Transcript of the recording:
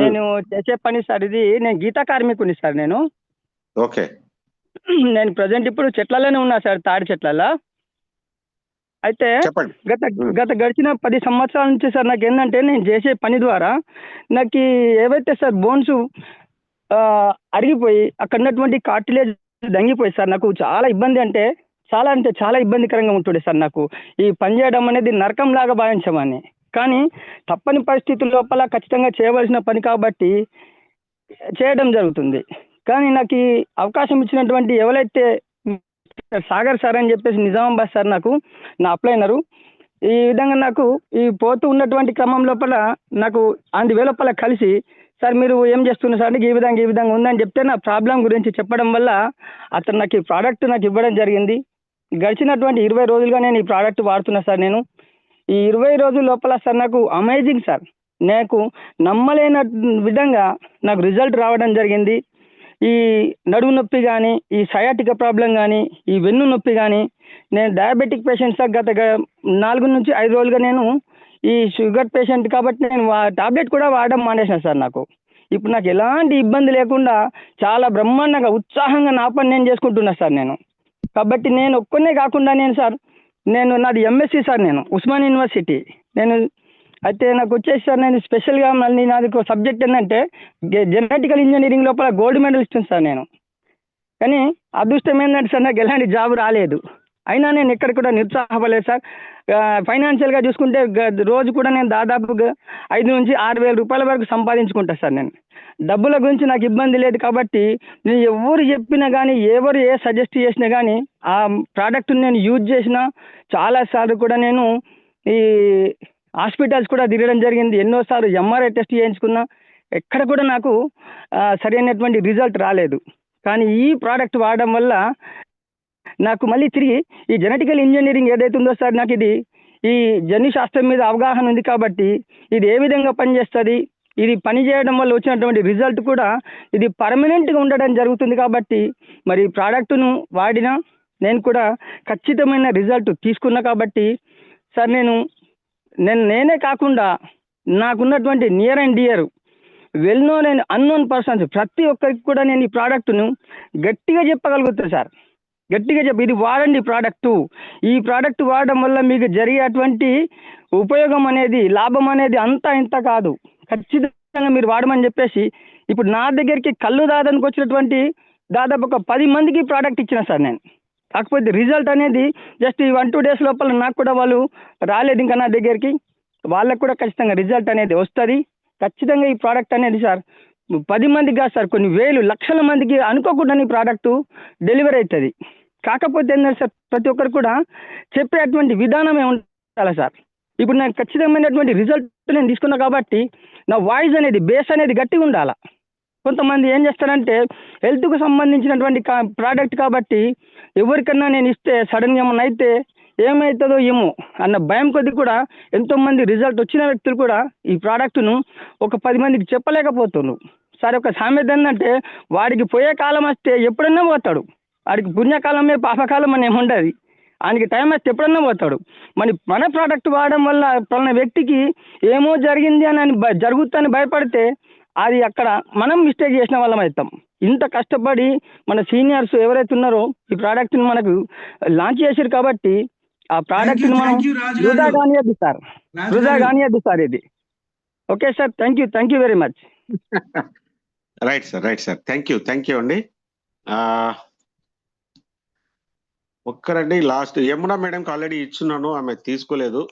నేను చేసే పని సార్ ఇది. నేను గీతా కార్మికుని సార్ నేను. ఓకే. నేను ప్రజెంట్ ఇప్పుడు చెట్లలోనే ఉన్నా సార్ తాడి చెట్లలో. అయితే గత. గత గడిచిన పది సంవత్సరాల నుంచి సార్ నాకు ఏంటంటే నేను చేసే పని ద్వారా నాకు ఏవైతే సార్ బోన్స్ అరిగిపోయి అక్కడ ఉన్నటువంటి కార్టిలేజ్ దంగిపోయి సార్ నాకు చాలా ఇబ్బంది అంటే చాలా అంటే చాలా ఇబ్బందికరంగా ఉంటుండే సార్ నాకు. ఈ పని చేయడం అనేది నరకం లాగా భావించమని కానీ తప్పని పరిస్థితుల లోపల ఖచ్చితంగా చేయవలసిన పని కాబట్టి చేయడం జరుగుతుంది. కానీ నాకు ఈ అవకాశం ఇచ్చినటువంటి ఎవరైతే సాగర్ సార్ అని చెప్పేసి నిజామాబాద్ సార్ నాకు నా అప్లైనరు ఈ విధంగా నాకు ఈ పోతూ ఉన్నటువంటి క్రమం లోపల నాకు అంది వేలోపల కలిసి సార్ మీరు ఏం చేస్తున్నారు సార్? అంటే ఈ విధంగా ఈ విధంగా ఉందని చెప్తే నా ప్రాబ్లం గురించి చెప్పడం వల్ల అతను నాకు ఈ ప్రోడక్ట్ నాకు ఇవ్వడం జరిగింది. గడిచినటువంటి ఇరవై రోజులుగా నేను ఈ ప్రోడక్ట్ వాడుతున్నా సార్ నేను. ఈ ఇరవై రోజుల లోపల సార్ నాకు అమేజింగ్ సార్. నాకు నమ్మలేన విధంగా నాకు రిజల్ట్ రావడం జరిగింది. ఈ నడుము నొప్పి కానీ ఈ సయాటిక ప్రాబ్లం కానీ ఈ వెన్ను నొప్పి కానీ నేను డయాబెటిక్ పేషెంట్ సార్ గత నాలుగు నుంచి ఐదు రోజులుగా నేను ఈ షుగర్ పేషెంట్ కాబట్టి నేను టాబ్లెట్ కూడా వాడడం మానేసిన సార్ నాకు. ఇప్పుడు నాకు ఎలాంటి ఇబ్బంది లేకుండా చాలా బ్రహ్మాండంగా ఉత్సాహంగా నా పని నేను చేసుకుంటున్నా సార్ నేను. కాబట్టి నేను ఒక్కనే కాకుండా నేను సార్ నేను నాది ఎంఎస్సి సార్ నేను ఉస్మాన్ యూనివర్సిటీ నేను అయితే నాకు వచ్చేసి సార్ నేను స్పెషల్గా మళ్ళీ నాది ఒక సబ్జెక్ట్ ఏంటంటే జెనెటికల్ ఇంజనీరింగ్ లోపల గోల్డ్ మెడల్ ఇస్తుంది సార్ నేను. కానీ అదృష్టం ఏంటంటే సార్ నాకు ఎలాంటి జాబ్ రాలేదు. అయినా నేను ఎక్కడ కూడా నిరుత్సాహపడలేదు సార్. ఫైనాన్షియల్గా చూసుకుంటే గ- రోజు కూడా నేను దాదాపుగా ఐదు నుంచి ఆరు వేల రూపాయల వరకు సంపాదించుకుంటా సార్ నేను. డబ్బుల గురించి నాకు ఇబ్బంది లేదు కాబట్టి నేను ఎవరు చెప్పినా కానీ ఎవరు ఏ సజెస్ట్ చేసినా కానీ ఆ ప్రోడక్ట్ని నేను యూజ్ చేసిన చాలాసార్లు కూడా నేను ఈ హాస్పిటల్స్ కూడా తిరగడం జరిగింది. ఎన్నోసార్లు ఎంఆర్ఐ టెస్ట్ చేయించుకున్నా ఎక్కడ కూడా నాకు సరైనటువంటి రిజల్ట్ రాలేదు. కానీ ఈ ప్రోడక్ట్ వాడడం వల్ల నాకు మళ్ళీ తిరిగి ఈ జెనెటికల్ ఇంజనీరింగ్ ఏదైతే ఉందో సార్ నాకు ఇది ఈ జన్యు శాస్త్రం మీద అవగాహన ఉంది కాబట్టి ఇది ఏ విధంగా పనిచేస్తుంది ఇది పని చేయడం వల్ల వచ్చినటువంటి రిజల్ట్ కూడా ఇది పర్మనెంట్గా ఉండడం జరుగుతుంది కాబట్టి మరి ఈ ప్రోడక్ట్ను వాడినా నేను కూడా ఖచ్చితమైన రిజల్ట్ తీసుకున్నా కాబట్టి సార్ నేను నేను నేనే కాకుండా నాకున్నటువంటి near and dear well known and unknown persons ప్రతి ఒక్కరికి కూడా నేను ఈ ప్రోడక్ట్ను గట్టిగా చెప్పగలుగుతాను సార్. గట్టిగా చెప్పి ఇది వాడండి ప్రోడక్టు ఈ ప్రోడక్ట్ వాడడం వల్ల మీకు జరిగేటువంటి ఉపయోగం అనేది లాభం అనేది అంతా ఇంత కాదు. ఖచ్చితంగా మీరు వాడమని చెప్పేసి ఇప్పుడు నా దగ్గరికి కళ్ళు దాదానికి వచ్చినటువంటి దాదాపు ఒక పది మందికి ప్రోడక్ట్ ఇచ్చిన సార్ నేను. కాకపోతే రిజల్ట్ అనేది జస్ట్ ఈ వన్ టూ డేస్ లోపల నాకు కూడా వాళ్ళు రాలేదు ఇంకా నా దగ్గరికి. వాళ్ళకు కూడా ఖచ్చితంగా రిజల్ట్ అనేది వస్తుంది. ఖచ్చితంగా ఈ ప్రోడక్ట్ అనేది సార్ పది మందికి కాదు సార్ కొన్ని వేలు లక్షల మందికి అనుకోకుండా ఈ ప్రోడక్ట్ డెలివరీ అవుతుంది. కాకపోతే ఏంటంటే సార్ ప్రతి ఒక్కరు కూడా చెప్పేటువంటి విధానమే ఉండాలి సార్? ఇప్పుడు నేను ఖచ్చితమైనటువంటి రిజల్ట్ నేను తీసుకున్నా కాబట్టి నా వాయిస్ అనేది బేస్ అనేది గట్టిగా ఉండాలి? కొంతమంది ఏం చేస్తారంటే హెల్త్కు సంబంధించినటువంటి కా ప్రోడక్ట్ కాబట్టి ఎవరికన్నా నేను ఇస్తే సడన్గా ఏమన్నా అయితే ఏమవుతుందో ఏమో అన్న భయం కొద్ది కూడా ఎంతోమంది రిజల్ట్ వచ్చిన వ్యక్తులు కూడా ఈ ప్రోడక్ట్ను ఒక పది మందికి చెప్పలేకపోతున్నారు. సరే ఒక సామెత ఏంటంటే వాడికి పోయే కాలం వస్తే ఎప్పుడన్నా పోతాడు. వాడికి పుణ్యకాలమే పాపకాలం అని ఏముండదు ఆయనకి టైం వస్తే ఎప్పుడన్నా పోతాడు. మరి మన ప్రోడక్ట్ వాడడం వల్ల పలానా వ్యక్తికి ఏమో జరిగింది అని అని భ- జరుగుతుందని భయపడితే అది అక్కడ మనం మిస్టేక్ చేసిన వాళ్ళం అవుతాం. ఇంత కష్టపడి మన సీనియర్స్ ఎవరైతే ఉన్నారో ఈ ప్రోడక్ట్ని మనకు లాంచ్ చేశారు కాబట్టి ఆ ప్రోడక్ట్ని మనం వృధా కానియద్దు సార్. రాజు వృధా కానియద్దు సార్ ఇది. Okay sir thank you thank you very much right sir right sir thank you thank you అండి. ఆ, ఒక్కరండి లాస్ట్ యమున మేడంకి ఆల్రెడీ ఇచ్చున్నాను ఆమె తీసుకోలేదు.